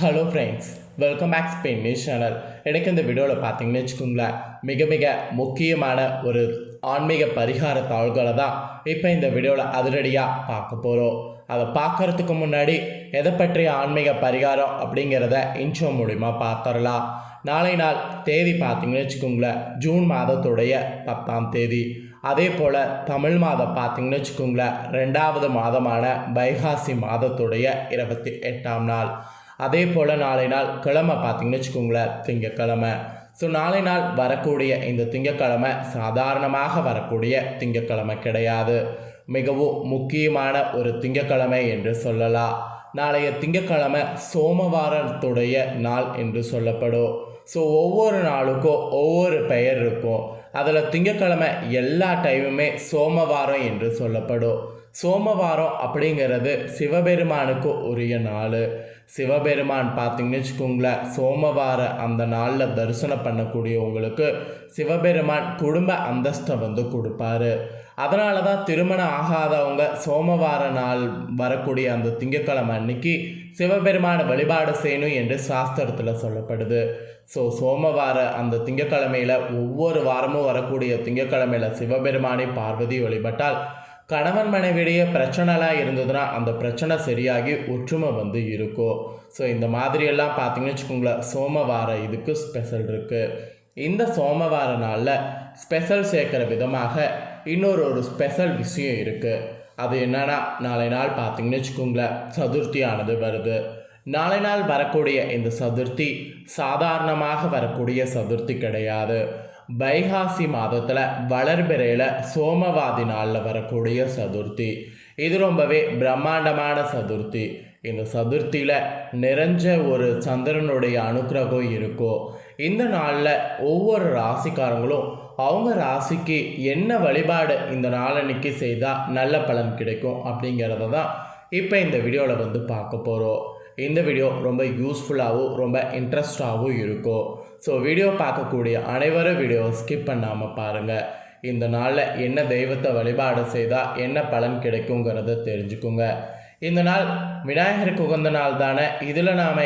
Hello friends welcome back Spain news channel எனக்கு இந்த வீடியோவில் பார்த்தீங்கன்னு வச்சுக்கோங்களேன் மிக மிக முக்கியமான ஒரு ஆன்மீக பரிகார தாள்களை தான் இப்போ இந்த வீடியோவில் அதிரடியாக பார்க்க போகிறோம். அதை பார்க்கறதுக்கு முன்னாடி எதை பற்றிய ஆன்மீக பரிகாரம் அப்படிங்கிறத இன்ட்ரோ மூலிமா பார்த்துடலாம். நாளை நாள் தேதி பார்த்தீங்கன்னு வச்சுக்கோங்களேன் ஜூன் மாதத்துடைய பத்தாம் தேதி. அதே போல் தமிழ் மாதம் பார்த்தீங்கன்னு வச்சுக்கோங்களேன் ரெண்டாவது மாதமான வைகாசி மாதத்துடைய இருபத்தி எட்டாம் நாள். அதே போல் நாளை நாள் கிழமை பார்த்தீங்கன்னு வச்சுக்கோங்களேன் திங்கக்கிழமை. ஸோ நாளை நாள் வரக்கூடிய இந்த திங்கக்கிழமை சாதாரணமாக வரக்கூடிய திங்கக்கிழமை கிடையாது. மிகவும் முக்கியமான ஒரு திங்கக்கிழமை என்று சொல்லலாம். நாளைய திங்கக்கிழமை சோமவாரத்துடைய நாள் என்று சொல்லப்படும். ஸோ ஒவ்வொரு நாளுக்கும் ஒவ்வொரு பெயர் இருக்கும். அதில் திங்கக்கிழமை எல்லா டைமுமே சோமவாரம் என்று சொல்லப்படும். சோமவாரம் அப்படிங்கிறது சிவபெருமானுக்கு உரிய நாள். சிவபெருமான் பார்த்தீங்கன்னு வச்சுக்கோங்களேன் சோமவார அந்த நாளில் தரிசனம் பண்ணக்கூடியவங்களுக்கு சிவபெருமான் குடும்ப அந்தஸ்தை வந்து கொடுப்பாரு. அதனால தான் திருமணம் ஆகாதவங்க சோமவார நாள் வரக்கூடிய அந்த திங்கக்கிழமை அன்னைக்கு சிவபெருமான வழிபாடு செய்யணும் என்று சாஸ்திரத்தில் சொல்லப்படுது. ஸோ சோமவார அந்த திங்கக்கிழமையில் ஒவ்வொரு வாரமும் வரக்கூடிய திங்கக்கிழமையில் சிவபெருமானை பார்வதி வழிபட்டால் கணவன் மனைவியிடையே பிரச்சனைலாம் இருந்ததுன்னா அந்த பிரச்சனை சரியாகி ஒற்றுமை வந்து இருக்கும் ஸோ இந்த மாதிரியெல்லாம் பார்த்தீங்கன்னு வச்சுக்கோங்களேன் சோமவார இதுக்கு ஸ்பெஷல் இருக்குது இந்த சோமவார நாளில் ஸ்பெஷல் சேர்க்குற விதமாக இன்னொரு ஒரு ஸ்பெஷல் விஷயம் இருக்குது அது என்னன்னா நாளை நாள் பார்த்தீங்கன்னு வச்சுக்கோங்களேன் சதுர்த்தியானது வருது. நாளை நாள் வரக்கூடிய இந்த சதுர்த்தி சாதாரணமாக வரக்கூடிய சதுர்த்தி கிடையாது. வைகாசி மாதத்தில் வளர்பிறையில் சோமவாதி நாளில் வரக்கூடிய சதுர்த்தி. இது ரொம்பவே பிரம்மாண்டமான சதுர்த்தி. இந்த சதுர்த்தியில் நிறைஞ்ச ஒரு சந்திரனுடைய அனுக்கிரகம் இருக்கும் இந்த நாளில் ஒவ்வொரு ராசிக்காரங்களும் அவங்க ராசிக்கு என்ன வழிபாடு இந்த நாளன்னைக்கு செய்தால் நல்ல பலன் கிடைக்கும் அப்படிங்கிறத தான் இப்போ இந்த வீடியோவில் வந்து பார்க்க போகிறோம் இந்த வீடியோ ரொம்ப யூஸ்ஃபுல்லாகவும் ரொம்ப இன்ட்ரெஸ்டாகவும் இருக்கும். ஸோ வீடியோ பார்க்கக்கூடிய அனைவரும் வீடியோ ஸ்கிப் பண்ணாமல் பாருங்கள் இந்த நாளில் என்ன தெய்வத்தை வழிபாடு செய்தால் என்ன பலன் கிடைக்குங்கிறத தெரிஞ்சுக்குங்க. இந்த நாள் விநாயகருக்கு உகந்த நாள் தானே? இதில் நாம்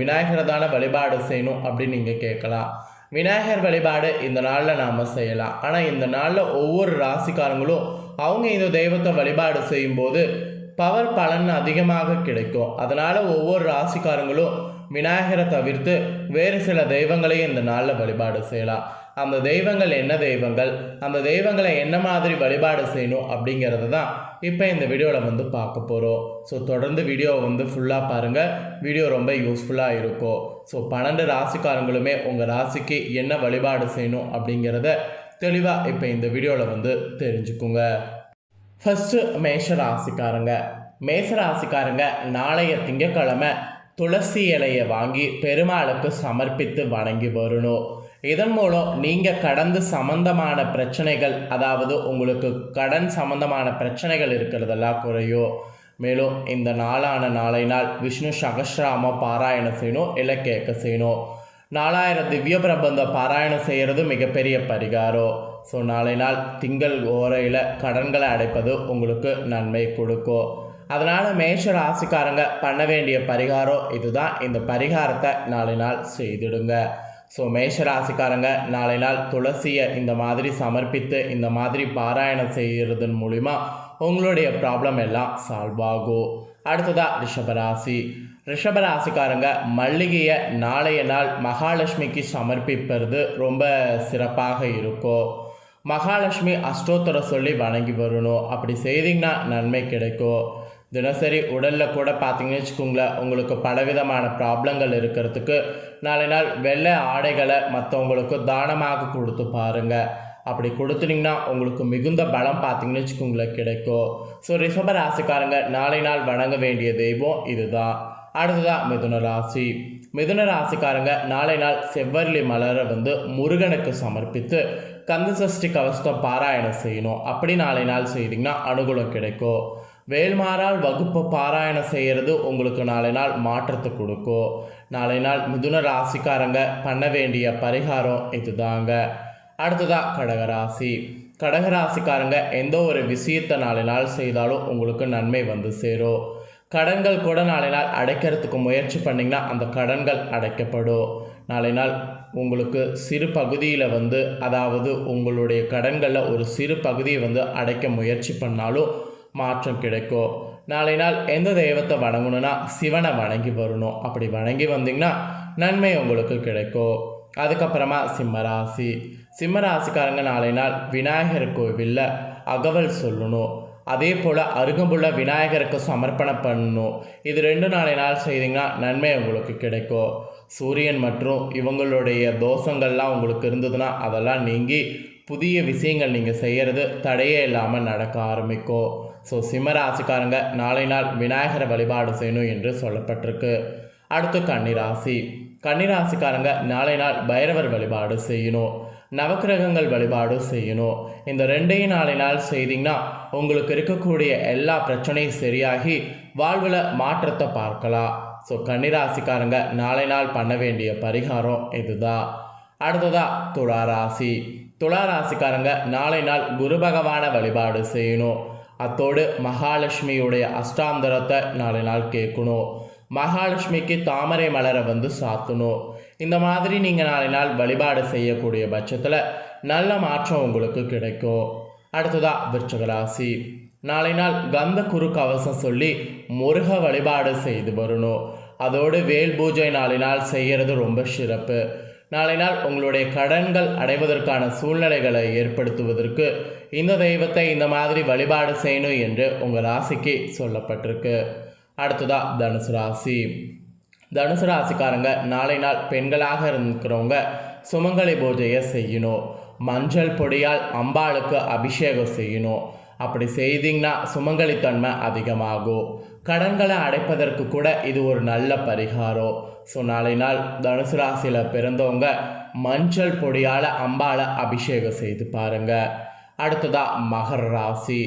விநாயகரை தானே வழிபாடு செய்யணும் அப்படின்னு நீங்கள் கேட்கலாம். விநாயகர் வழிபாடு இந்த நாளில் நாம் செய்யலாம். ஆனால் இந்த நாளில் ஒவ்வொரு ராசிக்காரங்களும் அவங்க இந்த தெய்வத்தை வழிபாடு செய்யும்போது பவர் பலன் அதிகமாக கிடைக்கும். அதனால் ஒவ்வொரு ராசிக்காரங்களும் விநாயகரை தவிர்த்து வேறு சில தெய்வங்களையும் இந்த நாளில் வழிபாடு செய்யலாம். அந்த தெய்வங்கள் என்ன தெய்வங்கள்? அந்த தெய்வங்களை என்ன மாதிரி வழிபாடு செய்யணும் அப்படிங்கிறத தான் இப்போ இந்த வீடியோவில் வந்து பார்க்க போகிறோம் ஸோ தொடர்ந்து வீடியோவை வந்து ஃபுல்லாக பாருங்கள் வீடியோ ரொம்ப யூஸ்ஃபுல்லாக இருக்கும். ஸோ பன்னெண்டு ராசிக்காரங்களுமே உங்கள் ராசிக்கு என்ன வழிபாடு செய்யணும் அப்படிங்கிறத தெளிவாக இப்போ இந்த வீடியோவில் வந்து தெரிஞ்சுக்குங்க. ஃபஸ்ட்டு மேஷ ராசிக்காரங்க மேஷ ராசிக்காரங்க நாளைய திங்கக்கிழமை துளசி இலையை வாங்கி பெருமாளுக்கு சமர்ப்பித்து வணங்கி வரணும். இதன் மூலம் நீங்கள் கடந்து சம்பந்தமான பிரச்சனைகள் அதாவது உங்களுக்கு கடன் சம்பந்தமான பிரச்சனைகள் இருக்கிறதெல்லாம் குறையும். மேலும் இந்த நாளான நாளை நாள் விஷ்ணு சகசிராம பாராயணம் செய்யணும் இல்லை கேட்க செய்யணும். நாலாயிரம் திவ்ய பிரபந்த பாராயணம் செய்கிறது மிகப்பெரிய பரிகாரம். ஸோ நாளை நாள் திங்கள் ஓரையில் கடன்களை அடைப்பது உங்களுக்கு நன்மை கொடுக்கும். அதனால் மேஷ ராசிக்காரங்க பண்ண வேண்டிய பரிகாரம் இதுதான். இந்த பரிகாரத்தை நாளை நாள் செய்திடுங்க. ஸோ மேஷ ராசிக்காரங்க நாளை நாள் துளசியை இந்த மாதிரி சமர்ப்பித்து இந்த மாதிரி பாராயணம் செய்கிறதன் மூலிமா உங்களுடைய ப்ராப்ளம் எல்லாம் சால்வ் ஆகும். அடுத்ததாக ரிஷபராசி. ரிஷபராசிக்காரங்க மல்லிகையை நாளைய நாள் மகாலட்சுமிக்கு சமர்ப்பிப்பது ரொம்ப சிறப்பாக இருக்கும் மகாலட்சுமி அஷ்டோத்தரை சொல்லி வணங்கி வரணும். அப்படி செய்தீங்கன்னா நன்மை கிடைக்கும் தினசரி உடலில் கூட பார்த்தீங்கன்னு வச்சுக்கோங்களேன் உங்களுக்கு பலவிதமான ப்ராப்ளங்கள் இருக்கிறதுக்கு நாளை நாள் வெள்ளை ஆடைகளை மற்றவங்களுக்கு தானமாக கொடுத்து பாருங்கள் அப்படி கொடுத்துட்டிங்கன்னா உங்களுக்கு மிகுந்த பலம் பார்த்தீங்கன்னு வச்சுக்கோங்களேன் கிடைக்கும். ஸோ ரிஷப ராசிக்காரங்க நாளை நாள் வணங்க வேண்டிய தெய்வம் இதுதான். அடுத்ததாக மிதுன ராசி. மிதுன ராசிக்காரங்க நாளை நாள் செவ்வரளி மலரை வந்து முருகனுக்கு சமர்ப்பித்து கந்த சஷ்டி கவசம் பாராயணம் செய்யணும். அப்படி நாளை நாள் செய்தீங்கன்னா அனுகூலம் கிடைக்கும். வேல்மாறால் வகுப்பு பாராயணம் செய்கிறது உங்களுக்கு நாளை நாள் மாற்றத்தை கொடுக்கும். நாளை நாள் மிதுன ராசிக்காரங்க பண்ண வேண்டிய பரிகாரம் இதுதாங்க. அடுத்ததாக கடகராசி. கடகராசிக்காரங்க எந்த ஒரு விஷயத்தை நாளை நாள் செய்தாலும் உங்களுக்கு நன்மை வந்து சேரும். கடன்கள் கூட நாளை நாள் அடைக்கிறதுக்கு முயற்சி பண்ணிங்கன்னா அந்த கடன்கள் அடைக்கப்படும். நாளை நாள் உங்களுக்கு சிறு பகுதியில் வந்து அதாவது உங்களுடைய கடன்களில் ஒரு சிறு பகுதியை வந்து அடைக்க முயற்சி பண்ணாலும் மாற்றம் கிடைக்கும். நாளை நாள் எந்த தெய்வத்தை வணங்கணும்னா சிவனை வணங்கி வரணும். அப்படி வணங்கி வந்தீங்கன்னா நன்மை உங்களுக்கு கிடைக்கும். அதுக்கப்புறமா சிம்மராசி. சிம்மராசிக்காரங்க நாளை நாள் விநாயகர் கோவிலில் அகவல் சொல்லணும். அதே போல் அருகம்புள்ள விநாயகருக்கு சமர்ப்பணம் பண்ணணும். இது ரெண்டு நாளை நாள் செய்தீங்கன்னா நன்மை உங்களுக்கு கிடைக்கும். சூரியன் மற்றும் இவங்களுடைய தோஷங்கள்லாம் உங்களுக்கு இருந்ததுன்னா அதெல்லாம் நீங்கி புதிய விஷயங்கள் நீங்கள் செய்கிறது தடையே இல்லாமல் நடக்க ஆரம்பிக்கும். ஸோ சிம்மராசிக்காரங்க நாளை நாள் விநாயகரை வழிபாடு செய்யணும் என்று சொல்லப்பட்டிருக்கு. அடுத்து கன்னிராசி. கன்னிராசிக்காரங்க நாளை நாள் பைரவர் வழிபாடு செய்யணும். நவக்கிரகங்கள் வழிபாடு செய்யணும். இந்த ரெண்டையும் நாளை நாள் செய்தீங்கன்னா உங்களுக்கு இருக்கக்கூடிய எல்லா பிரச்சனையும் சரியாகி வாழ்வில் மாற்றத்தை பார்க்கலாம். ஸோ கன்னிராசிக்காரங்க நாளை நாள் பண்ண வேண்டிய பரிகாரம் இதுதான் அடுத்ததா துளா ராசி துளா ராசிக்காரங்க நாளை நாள் குரு பகவான வழிபாடு செய்யணும். அத்தோடு மகாலட்சுமியுடைய அஷ்டாந்தரத்தை நாளை நாள் கேட்கணும். மகாலட்சுமிக்கு தாமரை மலரை வந்து சாத்தணும். இந்த மாதிரி நீங்கள் நாளை நாள் வழிபாடு செய்யக்கூடிய பட்சத்தில் நல்ல மாற்றம் உங்களுக்கு கிடைக்கும். அடுத்ததாக விருச்சகராசி நாளை நாள் கந்த குரு கவசம் சொல்லி முருக வழிபாடு செய்து வரணும். அதோடு வேல் பூஜை நாளை நாள் செய்கிறது ரொம்ப சிறப்பு. நாளை நாள் உங்களுடைய கடன்கள் அடைவதற்கான சூழ்நிலைகளை ஏற்படுத்துவதற்கு இந்த தெய்வத்தை இந்த மாதிரி வழிபாடு செய்யணும் என்று உங்கள் ராசிக்கு சொல்லப்பட்டிருக்கு. அடுத்ததாக தனுசு ராசி. தனுசு ராசிக்காரங்க நாளை நாள் பெண்களாக இருக்கிறவங்க சுமங்கலி பூஜையை செய்யணும். மஞ்சள் பொடியால் அம்பாளுக்கு அபிஷேகம் செய்யணும். அப்படி செய்தீங்கன்னா சுமங்கலித்தன்மை அதிகமாகும். கடன்களை அடைப்பதற்கு கூட இது ஒரு நல்ல பரிகாரம். ஸோ நாளை நாள் தனுசு ராசியில் பிறந்தவங்க மஞ்சள் பொடியால் அம்பாளை அபிஷேகம் செய்து பாருங்கள் அடுத்ததாக மகர ராசி.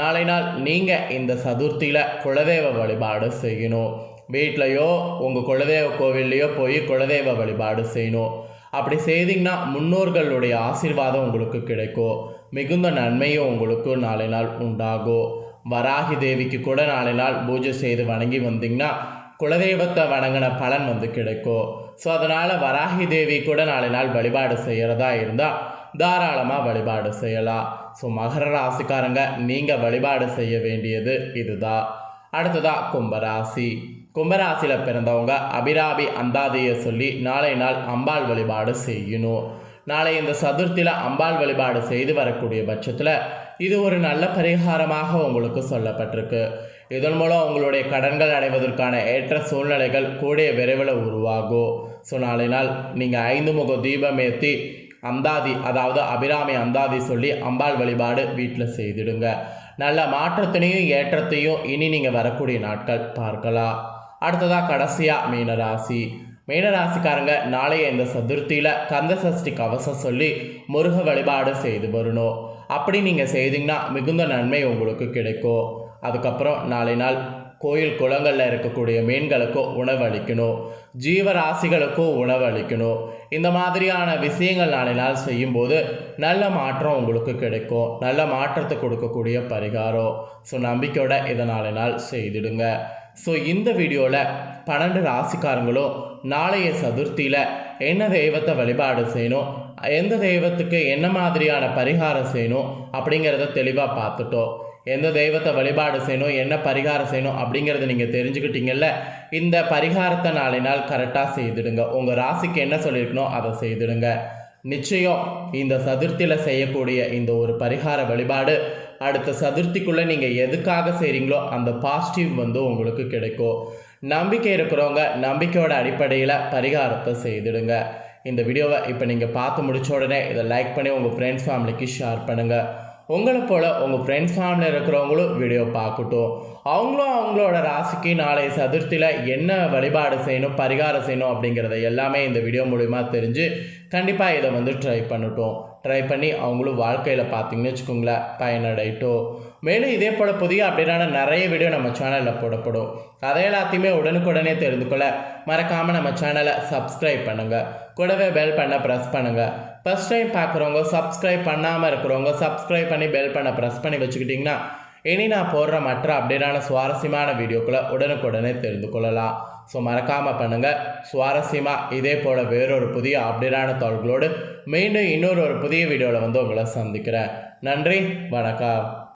நாளை நாள் நீங்கள் இந்த சதுர்த்தியில் குலதெய்வ வழிபாடு செய்யணும். வீட்லேயோ உங்கள் குலதெய்வ கோவில்லையோ போய் குலதெய்வ வழிபாடு செய்யணும். அப்படி செய்தீங்கன்னா முன்னோர்களுடைய ஆசீர்வாதம் உங்களுக்கு கிடைக்கும். மிகுந்த நன்மையும் உங்களுக்கு நாளை நாள் உண்டாகும். வராகி தேவிக்கு கூட நாளை நாள் பூஜை செய்து வணங்கி வந்தீங்கன்னா குலதெய்வத்தை வணங்கின பலன் வந்து கிடைக்கும். ஸோ அதனால் வராகி தேவி கூட நாளை நாள் வழிபாடு செய்கிறதா இருந்தால் தாராளமாக வழிபாடு செய்யலாம். ஸோ மகர ராசிக்காரங்க நீங்கள் வழிபாடு செய்ய வேண்டியது இதுதான். அடுத்ததாக கும்பராசி. கும்பராசியில் பிறந்தவங்க அபிராபி அந்தாதியை சொல்லி நாளை நாள் அம்பாள் வழிபாடு செய்யணும். நாளை இந்த சதுர்த்தியில் அம்பாள் வழிபாடு செய்து வரக்கூடிய பட்சத்தில் இது ஒரு நல்ல பரிகாரமாக உங்களுக்கு சொல்லப்பட்டிருக்கு. இதன் மூலம் உங்களுடைய கடன்கள் அடைவதற்கான ஏற்ற சூழ்நிலைகள் கூடிய விரைவில் உருவாகும். ஸோ நாளை நாள் நீங்கள் ஐந்து முக தீபம் ஏற்றி அந்தாதி அதாவது அபிராமி அந்தாதி சொல்லி அம்பாள் வழிபாடு வீட்டில் செய்திடுங்க. நல்ல மாற்றத்தினையும் ஏற்றத்தையும் இனி நீங்கள் வரக்கூடிய நாட்கள் பார்க்கலாம். அடுத்ததாக கடைசியாக மீனராசி. மீனராசிக்காரங்க நாளைய இந்த சதுர்த்தியில் கந்த சஷ்டி கவசம் சொல்லி முருக வழிபாடு செய்து வரணும். அப்படி நீங்கள் செய்தீங்கன்னா மிகுந்த நன்மை உங்களுக்கு கிடைக்கும். அதுக்கப்புறம் நாளை நாள் கோயில் குளங்களில் இருக்கக்கூடிய மீன்களுக்கும் உணவளிக்கணும். ஜீவராசிகளுக்கும் உணவளிக்கணும். இந்த மாதிரியான விஷயங்கள் நாளை நாள் செய்யும்போது நல்ல மாற்றம் உங்களுக்கு கிடைக்கும். நல்ல மாற்றத்தை கொடுக்கக்கூடிய பரிகாரம். ஸோ நம்பிக்கையோட இதை நாளை நாள் செய்திடுங்க. ஸோ இந்த வீடியோவில் பன்னெண்டு ராசிக்காரங்களும் நாளைய சதுர்த்தியில் என்ன தெய்வத்தை வழிபாடு செய்யணும் எந்த தெய்வத்துக்கு என்ன மாதிரியான பரிகாரம் செய்யணும் அப்படிங்கிறத தெளிவாக பார்த்துட்டோம். எந்த தெய்வத்தை வழிபாடு செய்யணும் என்ன பரிகாரம் செய்யணும் அப்படிங்கிறத நீங்கள் தெரிஞ்சுக்கிட்டீங்கல்ல இந்த பரிகாரத்தை நாளை நாள் கரெக்டாக செய்திடுங்க. உங்கள் ராசிக்கு என்ன சொல்லியிருக்கணும் அதை செய்திடுங்க. நிச்சயம் இந்த சதுர்த்தியில் செய்யக்கூடிய இந்த ஒரு பரிகார வழிபாடு அடுத்த சதுர்த்திக்குள்ளே நீங்கள் எதுக்காக செய்கிறீங்களோ அந்த பாசிட்டிவ் வந்து உங்களுக்கு கிடைக்கும். நம்பிக்கை இருக்கிறவங்க நம்பிக்கையோட அடிப்படையில் பரிகாரத்தை செய்திடுங்க. இந்த வீடியோவை இப்போ நீங்கள் பார்த்து முடிச்ச உடனே இதை லைக் பண்ணி உங்கள் ஃப்ரெண்ட்ஸ் ஃபேமிலிக்கு ஷேர் பண்ணுங்கள் உங்களை போல் உங்கள் ஃப்ரெண்ட்ஸ் ஃபேமிலியில் இருக்கிறவங்களும் வீடியோ பார்க்கட்டும். அவங்களும் அவங்களோட ராசிக்கு நாளைய சதுர்த்தியில் என்ன வழிபாடு செய்யணும் பரிகாரம் செய்யணும் அப்படிங்கிறத எல்லாமே இந்த வீடியோ மூலிமா தெரிஞ்சு கண்டிப்பாக இதை வந்து ட்ரை பண்ணட்டும். ட்ரை பண்ணி அவங்களும் வாழ்க்கையில் பார்த்தீங்கன்னு வச்சுக்கோங்களேன் பயனடையட்டும். மேலும் இதே போல் புதிய அப்படின்னா நிறைய வீடியோ நம்ம சேனலில் போடப்படும். அதை எல்லாத்தையுமே உடனுக்குடனே தெரிந்து கொள்ள மறக்காமல் நம்ம சேனலை சப்ஸ்கிரைப் பண்ணுங்கள் கூடவே பெல் பண்ண ப்ரெஸ் பண்ணுங்கள் ஃபஸ்ட் டைம் பார்க்குறவங்க சப்ஸ்கிரைப் பண்ணாமல் இருக்கிறவங்க சப்ஸ்கிரைப் பண்ணி பெல் பண்ண ப்ரெஸ் பண்ணி வச்சுக்கிட்டிங்கன்னா இனி நான் போடுற மற்ற அப்டேட்டான சுவாரஸ்யமான வீடியோக்களை உடனுக்குடனே தெரிந்து கொள்ளலாம். ஸோ மறக்காமல் பண்ணுங்கள் சுவாரஸ்யமாக இதே போல் வேறொரு புதிய அப்டேட்டான தகவல்களோடு மீண்டும் இன்னொரு ஒரு புதிய வீடியோவில் வந்து உங்களை சந்திக்கிறேன். நன்றி வணக்கம்.